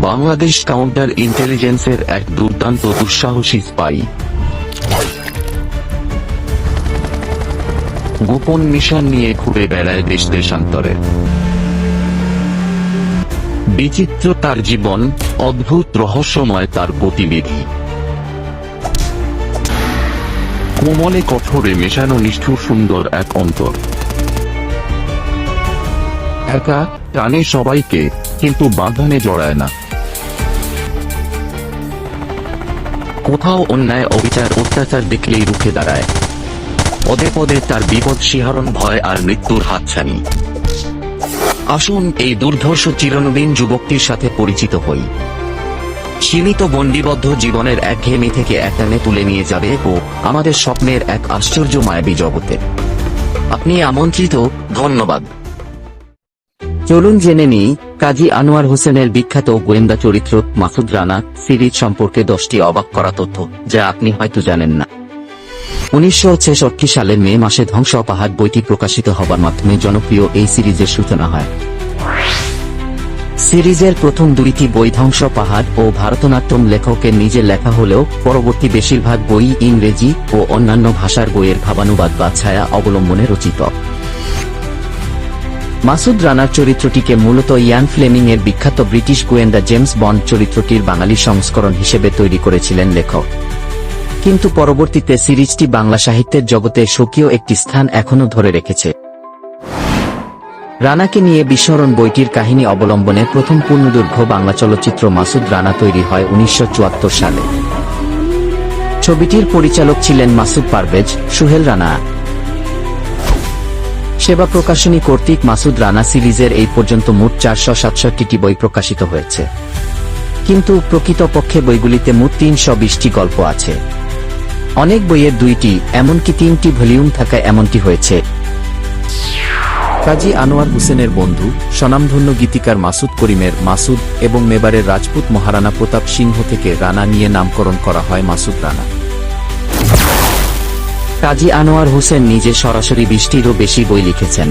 Bangladesh counter ইন্টেলিজেন্সের এক দুর্দান্ত দুঃসাহসী স্পাই। গোপন মিশন নিয়ে ঘুরে বেড়ায় দেশ দেশান্তরে। বিচিত্র তার জীবন, অদ্ভুত রহস্যময় তার গতিবিধি। কোমলে কঠোরে মেশানো নিষ্ঠুর সুন্দর এক অন্তর। একা টানে সবাইকে, কিন্তু বাঁধনে জড়ায় না। কোথাও অন্যায় অবিচার, অত্যাচার দেখলেই রুখে দাঁড়ায়। পদে পদে তার বিপদ শিহরণ ভয় আর মৃত্যুর হাতছানি। আসুন এই দুর্ধর্ষ চিরনবীন যুবকটির সাথে পরিচিত হই। সীমিত বন্দিবদ্ধ জীবনের এক একঘেয়েমি থেকে একটানে তুলে নিয়ে যাবে ও আমাদের স্বপ্নের এক আশ্চর্য মায়াবী জগতে। আপনি আমন্ত্রিত, ধন্যবাদ। চলুন জেনে নিই কাজী আনোয়ার হোসেনের বিখ্যাত গোয়েন্দা চরিত্র মাসুদ রানা সিরিজ সম্পর্কে দশটি অবাক করা তথ্য, যা আপনি হয়তো জানেন না। উনিশশো ছেষট্টি সালে মে মাসে ধ্বংস পাহাড় বইটি প্রকাশিত হবার মাধ্যমে জনপ্রিয় এই সিরিজের সূচনা হয়। সিরিজের প্রথম দুইটি বই ধ্বংস পাহাড় ও ভারতনাট্যম লেখকের নিজের লেখা হলেও পরবর্তী বেশিরভাগ বই ইংরেজি ও অন্যান্য ভাষার বইয়ের ভাবানুবাদ বা ছায়া অবলম্বনে রচিত। মাসুদ রানার চরিত্রটিকে মূলত ইয়ান ফ্লেমিং এর বিখ্যাত ব্রিটিশ গোয়েন্দা জেমস বন্ড চরিত্রটির বাঙালি সংস্করণ হিসেবে তৈরি করেছিলেন লেখক। কিন্তু পরবর্তীতে সিরিজটি বাংলা সাহিত্যের জগতে স্বকীয় একটি স্থান এখনও ধরে রেখেছে। রানাকে নিয়ে বিস্মরণ বইটির কাহিনী অবলম্বনে প্রথম পূর্ণদৈর্ঘ্য বাংলা চলচ্চিত্র মাসুদ রানা তৈরি হয় উনিশশো চুয়াত্তর সালে। ছবিটির পরিচালক ছিলেন মাসুদ পারভেজ, সুহেল রানা। সেবা প্রকাশনী কর্তৃক মাসুদ রানা সিরিজের এই পর্যন্ত মোট চারশো সাতষট্টিটি বই প্রকাশিত হয়েছে। কিন্তু প্রকৃতপক্ষে বইগুলিতে মোট তিনশো বিশটি গল্প আছে। অনেক বইয়ের দুইটি, এমনকি তিনটি ভলিউম থাকায় এমনটি হয়েছে। কাজী আনোয়ার হোসেনের বন্ধু, স্বনামধন্য গীতিকার মাসুদ করিমের মাসুদ এবং মেবারের রাজপুত মহারানা প্রতাপ সিংহ থেকে রানা নিয়ে নামকরণ করা হয় মাসুদ রানা। কাজী আনোয়ার হোসেন নিজে সরাসরি বৃষ্টিরও বেশি বই লিখেছেন।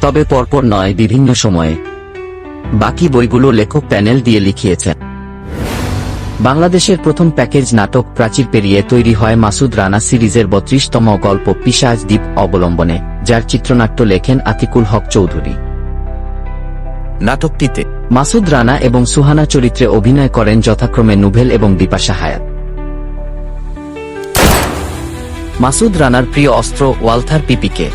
তবে পরপর নয়, বিভিন্ন সময়ে। বাকি বইগুলো লেখক প্যানেল দিয়ে লিখিয়েছেন। বাংলাদেশের প্রথম প্যাকেজ নাটক প্রাচীর পেরিয়ে তৈরি হয় মাসুদ রানা সিরিজের বত্রিশতম গল্প পিসাজ দ্বীপ অবলম্বনে, যার চিত্রনাট্য লেখেন আতিকুল হক চৌধুরী। নাটকটিতে মাসুদ রানা এবং সুহানা চরিত্রে অভিনয় করেন যথাক্রমে নুভেল এবং বিপাশা হায়াত মাসুদ রানার প্রিয় অস্ত্র ওয়ালথার পিপিকে।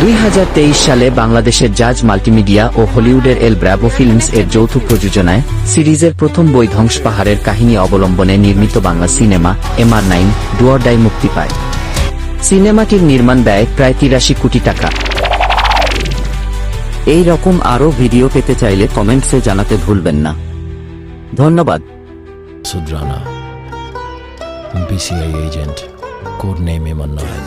দুই হাজার তেইশ সালে বাংলাদেশের জাজ মাল্টিমিডিয়া ও হলিউডের এল ব্র্যাভো ফিল্মস এর যৌথ প্রযোজনায় সিরিজের প্রথম বই ধ্বংস পাহাড়ের কাহিনী অবলম্বনে নির্মিত বাংলা সিনেমা এমআর নাইন ডুয়ারডাই মুক্তি পায়। সিনেমাটির নির্মাণ ব্যয় প্রায় তিরাশি কোটি টাকা। এই রকম আরও ভিডিও পেতে চাইলে কমেন্টসে জানাতে ভুলবেন না। ধন্যবাদ। Sudrana, BCI agent. Code name him.